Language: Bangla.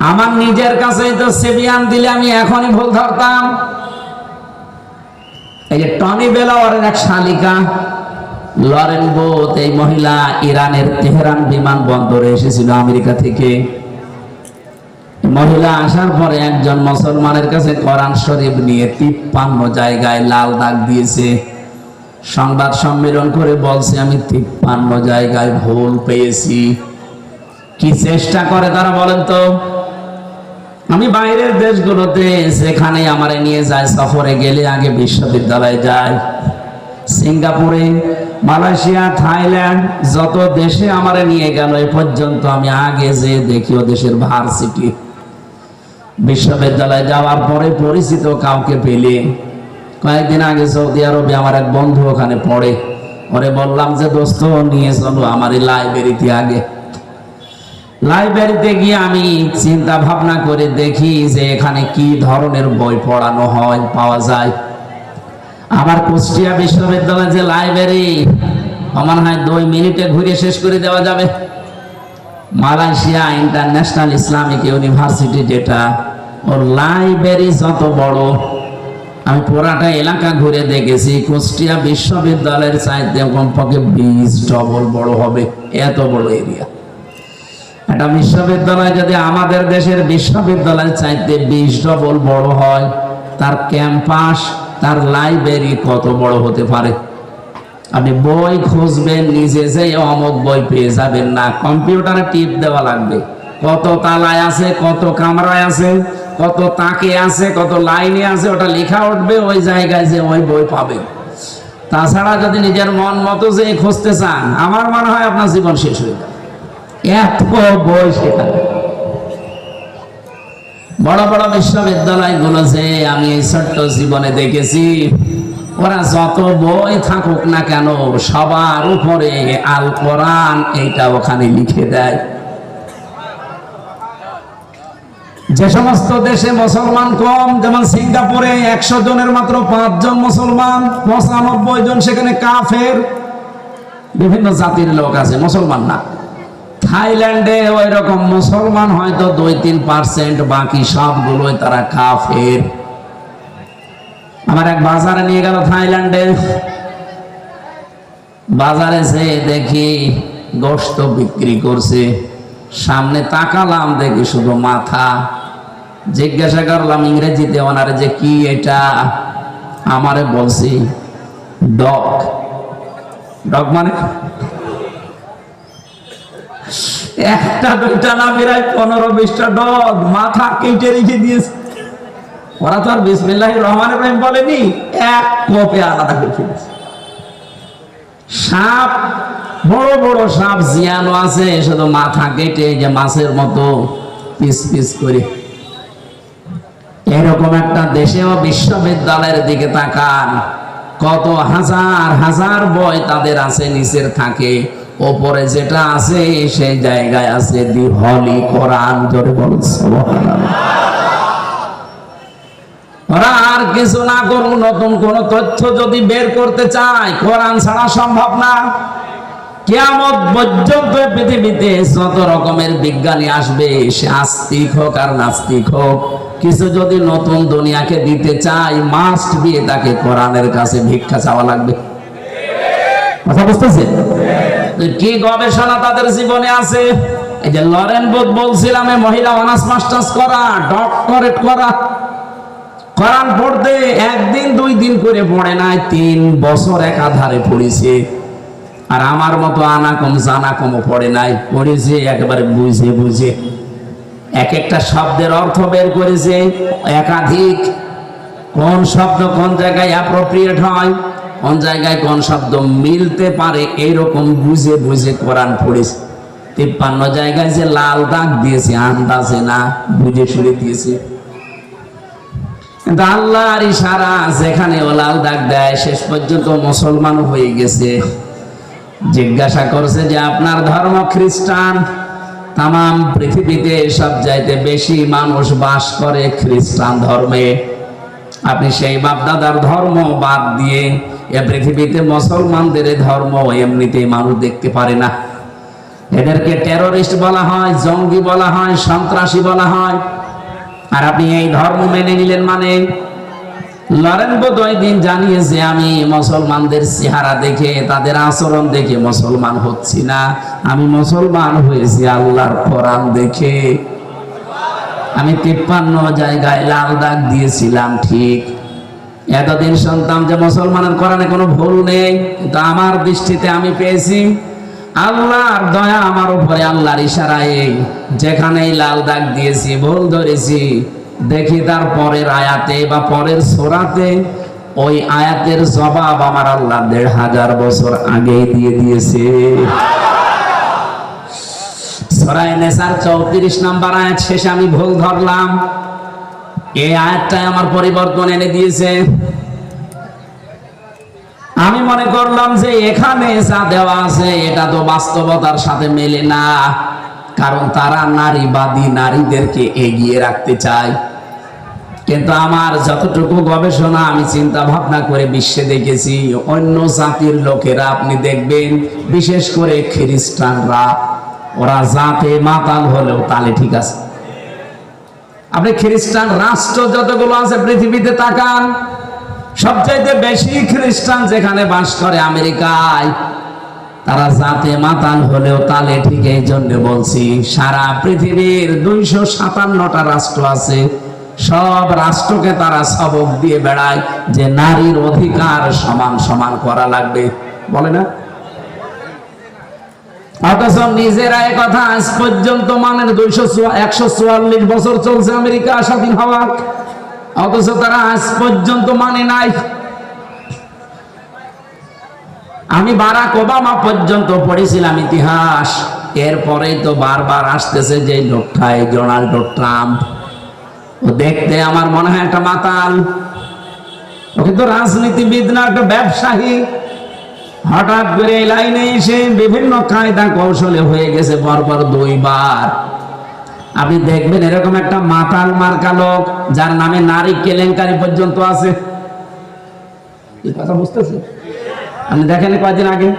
আমার নিজের কাছেই তো সেবিয়ান দিলে আমি এখনই ভুল ধরতাম। এই যে টনি বেলাওয়ারের এক শালিকা, লরেন বোত, এই মহিলা ইরানের তেহরান বিমানবন্দরে এসেছিল আমেরিকা থেকে। মহিলা আসার পরে একজন মুসলমানের কাছে কোরআন শরীফ নিয়ে তিপ্পান্ন জায়গায় লাল দাগ দিয়েছে। সংবাদ সম্মেলন করে বলছে, আমি তিপ্পান্ন জায়গায় ভুল পেয়েছি। কি চেষ্টা করে তারা বলেন তো? আমি বাইরের দেশগুলোতে যেখানে আমারে নিয়ে যায়, সফরে গেলে আগে বিশ্ববিদ্যালয়ে যায়। সিঙ্গাপুরে, মালয়েশিয়া, থাইল্যান্ড, যত দেশে আমারে নিয়ে গেল, এ পর্যন্ত আমি আগে যে দেখি ও দেশের ভার্সিটি। বিশ্ববিদ্যালয়ে যাওয়ার পরে পরিচিত কাউকে পেলে। কয়েকদিন আগে সৌদি আরবে আমার এক বন্ধু ওখানে পড়ে। ওরে বললাম যে, দোস্ত, নিয়ে চলো আমার লাইব্রেরিতে আগে। লাইব্রেরিতে গিয়ে আমি চিন্তা ভাবনা করে দেখি যে এখানে কি ধরনের বই পড়ানো হয়, পাওয়া যায়। আমার কুষ্টিয়া বিশ্ববিদ্যালয়ের যে লাইব্রেরি, আমার হয় দুই মিনিটে ঘুরে শেষ করে দেওয়া যাবে। মালয়েশিয়া ইন্টারন্যাশনাল ইসলামিক ইউনিভার্সিটি যেটা, ওর লাইব্রেরি যত বড়, আমি পুরাটা এলাকা ঘুরে দেখেছি, কুষ্টিয়া বিশ্ববিদ্যালয়ের চাইতে কমপক্ষে বিশ ডবল বড় হবে, এত বড় এরিয়া একটা বিশ্ববিদ্যালয় যদি আমাদের দেশের বিশ্ববিদ্যালয় চাইতে বিশ ডবল বড় হয়, তার ক্যাম্পাস, তার লাইব্রেরি কত বড় হতে পারে? আপনি বই খুঁজবেন, নিজে যে অমুক বই পেয়ে যাবেন না। কম্পিউটারে টিপ দেওয়া লাগবে। কত তালায় আছে, কত কামরায় আছে, কত তাকে আছে, কত লাইনে আছে, ওটা লেখা উঠবে, ওই জায়গায় যে ওই বই পাবে। তাছাড়া যদি নিজের মন মতো যে খুঁজতে চান, আমার মনে হয় আপনার জীবন শেষ হয়ে যাবে। এত সেখানে বড় বড় বিশ্ববিদ্যালয়গুলো যে আমি এই ছোট্ট জীবনে দেখেছি, ওরা যত বই থাকুক না কেন, সবার উপরে আল কোরআন এইটা ওখানে লিখে দেয়। যে সমস্ত দেশে মুসলমান কম, যেমন সিঙ্গাপুরে একশো জনের মাত্র পাঁচজন মুসলমান, পঁচানব্বই জন সেখানে কাফের। বিভিন্ন জাতির লোক আছে, মুসলমান না। থাইল্যান্ডে ওই রকম মুসলমান হয়তো দুই তিন পার্সেন্ট, বাকি সবগুলোই তারা কাফের। আমার এক বাজারে নিয়ে গেল থাইল্যান্ডে। বাজারে যে দেখি গোস্ত বিক্রি করছে, সামনে তাকালাম দেখি শুধু মাথা। জিজ্ঞাসা করলাম, ইংরেজিতে ওনারে যে কি এটা? আমারে বলছি, ডগ। ডগ মানে? একটা দুইটা না প্রায় পনেরো বিশটা ডগ মাথা কেটে রেখে দিয়েছে। ওরা তো আর বিসমিল্লাহ রহমান রহিম বলেনি, এক কপে আলাদা করে ফেলেছে সাপ, বড় বড় সাপ জিয়ানো আছে, শুধু মাথা কেটে যে মাছের মতো পিস পিস করে। এরকম একটা দেশেও বিশ্ববিদ্যালয়ের দিকে তাকান, কত হাজার হাজার বই তাদের আছে, নিচের থাকে। ওপরে যেটা আছে, সেই জায়গায় আছে দি হলি কোরআন, জোরে বলুন আর কিছু না করুন নতুন কোন তথ্য যদি বের করতে চায়, কোরআন ছাড়া সম্ভব না। কেয়ামত পর্যন্ত পৃথিবীতে যত রকমের বিজ্ঞানী আসবে, সে আস্তিক হোক আর নাস্তিক হোক, কিছু যদি নতুন দুনিয়াকে দিতে চাই মাস্ট বিয়ে তাকে কোরআনের কাছে ভিক্ষা চাওয়া লাগবে। কথা বুঝতেছেন কি গবেষণা তাদের জীবনে আছে? এই যে লরেন বোধ বলছিলাম মহিলা অনার্স, মাস্টার্স করা, ডক্টরেট করা। কোরআন পড়তে একদিন, দুই দিন করে পড়ে নাই, তিন বছর একাধারে পড়েছে। আর আমার মতো আনা কম জানা কমও পড়ে নাই। পড়েছে, একেবারে বুঝে বুঝে। এক একটা শব্দের অর্থ বের করেছে, একাধিক। কোন শব্দ কোন জায়গায় অ্যাপ্রোপ্রিয়েট হয়? কোন জায়গায় কোন শব্দ মিলতে পারে এইরকম বুঝে বুঝে কোরআন পড়েছে। তিপ্পান্ন জায়গায় যে লাল দাগ দিয়েছে, আন্দাজে না, বুঝে শুনে দিয়েছে। কিন্তু আল্লাহর ইশারা যেখানে ও লাল দাগ দেয়, শেষ পর্যন্ত মুসলমান হয়ে গেছে। জিজ্ঞাসা করছে যে, আপনার ধর্ম খ্রিস্টান? তাম পৃথিবীতে সব চাইতে বেশি মানুষ বাস করে খ্রিস্টান ধর্মে। আপনি সেই বাপদাদার ধর্ম বাদ দিয়ে এ পৃথিবীতে মুসলমানদের ধর্ম এমনিতেই মানুষ দেখতে পারে না। এদেরকে টেরোরিস্ট বলা হয়, জঙ্গি বলা হয়, সন্ত্রাসী বলা হয়। আর আপনি এই ধর্ম মেনে নিলেন মানে? লরেন বোধহয় দিন জানিয়েছে, আমি মুসলমানদের চেহারা দেখে, তাদের আচরণ দেখে মুসলমান হচ্ছি না। আমি মুসলমান হয়েছি আল্লাহর কোরআন দেখে। আমি তিপ্পান্ন জায়গায় লাল দাগ দিয়েছিলাম, ঠিক। এতদিন শুনতাম যে মুসলমানের কোরআনে কোনো ভুল নেই, কিন্তু আমার দৃষ্টিতে আমি পেয়েছি, আল্লাহর দয়া আমার উপরে, আল্লাহর ইশারায় যেখানেই লাল দাগ দিয়েছি, ভুল ধরেছি, দেখি তার পরের আয়াতে বা পরের সোরাতে, ওই আয়াতের জবাব আমার আল্লাহ দেড় হাজার বছর আগে দিয়ে দিয়েছে। সরাই নেসার চৌত্রিশ নাম্বার আয়াত শেষে আমি ভুল ধরলাম। এই আয়াতটাই আমার পরিবর্তন এনে দিয়েছে। আমি মনে করলাম যে এখানে যা দেওয়া আছে, এটা তো বাস্তবতার সাথে মেলে না। কারণ তারা নারীবাদী নারীদেরকে এগিয়ে রাখতে চায়। কিন্তু আমার যতটুকু গবেষণা, আমি চিন্তা ভাবনা করে বিশ্বে দেখেছি, অন্য জাতির লোকেরা আপনি দেখবেন, বিশেষ করে খ্রিস্টানরা, ওরা জাতে মাতাল হলেও তালে ঠিক আছে। আপনি খ্রিস্টান, রাষ্ট্র যতগুলো আছে পৃথিবীতে তাকান, সবচাইতে বেশি খ্রিস্টান যেখানে বাস করে আমেরিকায়। তারা জাতে মাতাল হলেও তালে ঠিক এই জন্য বলছি, সারা পৃথিবীর দুইশো সাতান্নটা রাষ্ট্র আছে, সব রাষ্ট্রকে তারা সবক দিয়ে বেড়ায়, যে নারীর অধিকার সমান সমান করা লাগবে। বলে না? অথচ কথা আজ পর্যন্ত মানের দুইশো একশো চুয়াল্লিশ বছর চলছে আমেরিকা স্বাধীন হওয়া। অথচ তারা আজ পর্যন্ত মানে নাই। আমি বারাক ওবামা পর্যন্ত পড়েছিলাম ইতিহাস। এরপরেই তো বারবার আসতেছে যে লোকটা এই ডোনাল্ড ট্রাম্প। ও দেখতে আমার মনে হয় একটা মাতাল। ওকে তো রাজনীতিবিদ না, একটা ব্যবসায়ী। হঠাৎ করে এই লাইনে এসে বিভিন্ন কায়দা কৌশলে হয়ে গেছে পরপর দুইবার। আপনি দেখবেন এরকম একটা মাতাল মার্কা লোক, যার নামে নারী কেলেঙ্কারি পর্যন্ত আছে। কথা বুঝতেছে আপনি দেখেন কয়দিন আগে?